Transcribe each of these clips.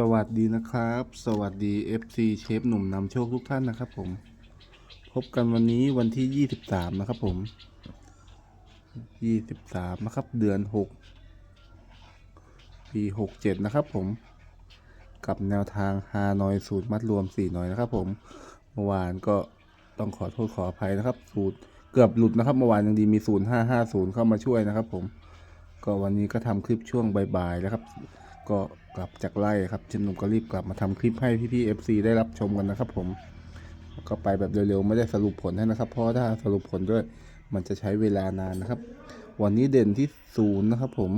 สวัสดีนะครับ สวัสดี FC เชฟหนุ่มนำโชคทุกท่านนะครับผม พบกันวันนี้วันที่ 23 นะครับผม 23 นะครับ เดือน 6 ปี 67 นะครับผม กับแนวทางฮานอยสูตรมัดรวม 4 หน่อยนะครับผม เมื่อวานก็ต้องขอโทษขออภัยนะครับ สูตรเกือบหลุดนะครับ เมื่อวานยังดีมี 0550 เข้ามาช่วยนะครับผม ก็วันนี้ก็ทำคลิปช่วงบ่ายๆแล้วครับ ก็กลับจากไล่ครับเชนหนุ่มก็รีบกลับมาทำคลิปให้พี่ๆ FC ได้รับชมกันนะครับ ผมก็ไปแบบเร็วๆไม่ได้สรุปผลให้นะครับ เพราะถ้าสรุปผลด้วยมันจะใช้เวลานานนะครับ วันนี้เด่นที่ศูนย์นะครับ ผม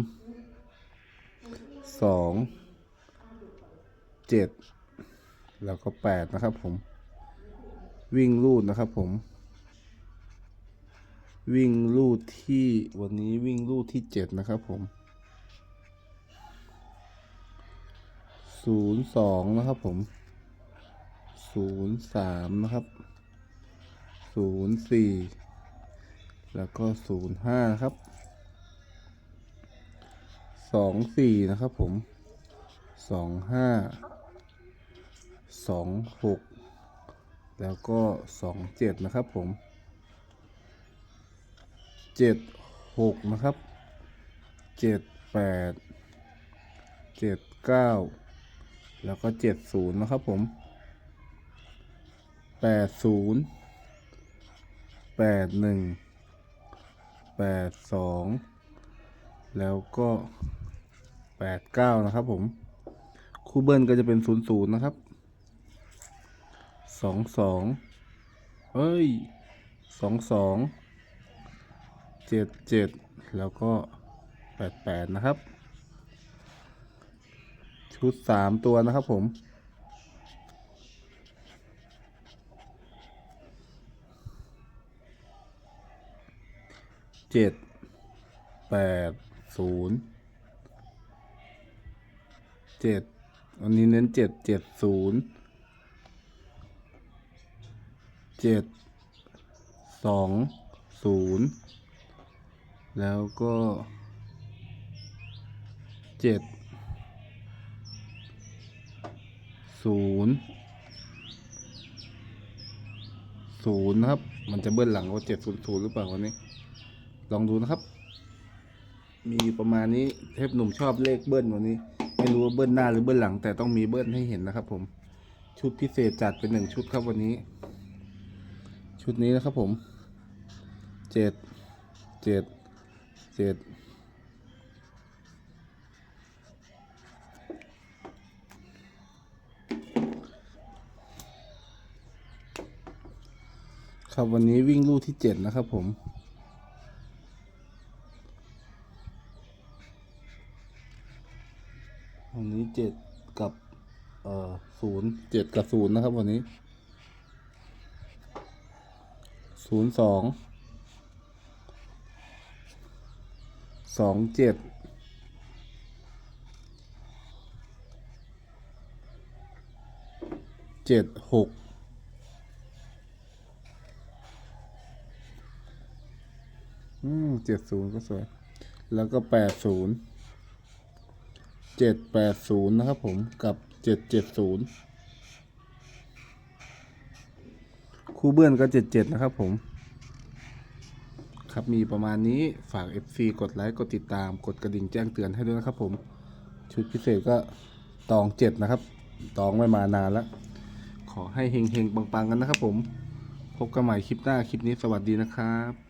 สองเจ็ดแล้วก็แปดนะครับ ผม วิ่งลูดนะครับ ผม วิ่งลูดที่วันนี้วิ่งลูดที่เจ็ดนะครับ ผม ศูนย์สองนะครับผมศูนย์สามนะครับศูนย์สี่แล้วก็ศูนย์ห้าครับสองสี่นะครับผมสองห้าสองหกแล้วก็สองเจ็ดนะครับผมเจ็ดหกนะครับเจ็ดแปดเจ็ดเก้า แล้วก็เจ็ดศูนย์นะครับผมแปดศูนย์แปดหนึ่งแปดสองแล้วก็แปดเก้านะครับผม คู่เบิ้ลก็จะเป็นศูนย์ศูนย์นะครับสองสองเฮ้ยสองสองเจ็ดเจ็ดแล้วก็แปดแปดนะครับ ชุดสามตัวนะครับผม เจ็ด แปด ศูนย์ เจ็ดอันนี้เน้นเจ็ด เจ็ดศูนย์ เจ็ด สอง ศูนย์ แล้วก็ เจ็ด ศูนย์ศูนย์นะครับ มันจะเบิ้ลหลังว่าเจ็ดศูนย์ศูนย์หรือเปล่าวันนี้ ลองดูนะครับ มีประมาณนี้เทพหนุ่มชอบเลขเบิ้ลวันนี้ ไม่รู้ว่าเบิ้ลหน้าหรือเบิ้ลหลัง แต่ต้องมีเบิ้ลให้เห็นนะครับ ผม ชุดพิเศษจัดเป็นหนึ่งชุดครับวันนี้ ชุดนี้นะครับผมเจ็ดเจ็ดเจ็ด ครับวันนี้วิ่งลู่ที่เจ็ดนะครับผม วันนี้เจ็ดกับ เอ่อศูนย์เจ็ดกับศูนย์นะครับวันนี้ศูนย์สองสองเจ็ดเจ็ดหก อืมเจ็ดศูนย์ก็สวย แล้วก็แปดศูนย์เจ็ดแปดศูนย์นะครับผมกับเจ็ดเจ็ดศูนย์คู่เบื้อนก็เจ็ดเจ็ดนะครับผม ครับมีประมาณนี้ฝาก FC กดไลค์กดติดตามกดกระดิ่งแจ้งเตือนให้ด้วยนะครับผม ชุดพิเศษก็ตองเจ็ดนะครับ ตองไม่มานานแล้ว ขอให้เฮงๆปังๆกันนะครับผม พบกันใหม่คลิปหน้าคลิปนี้สวัสดีนะครับ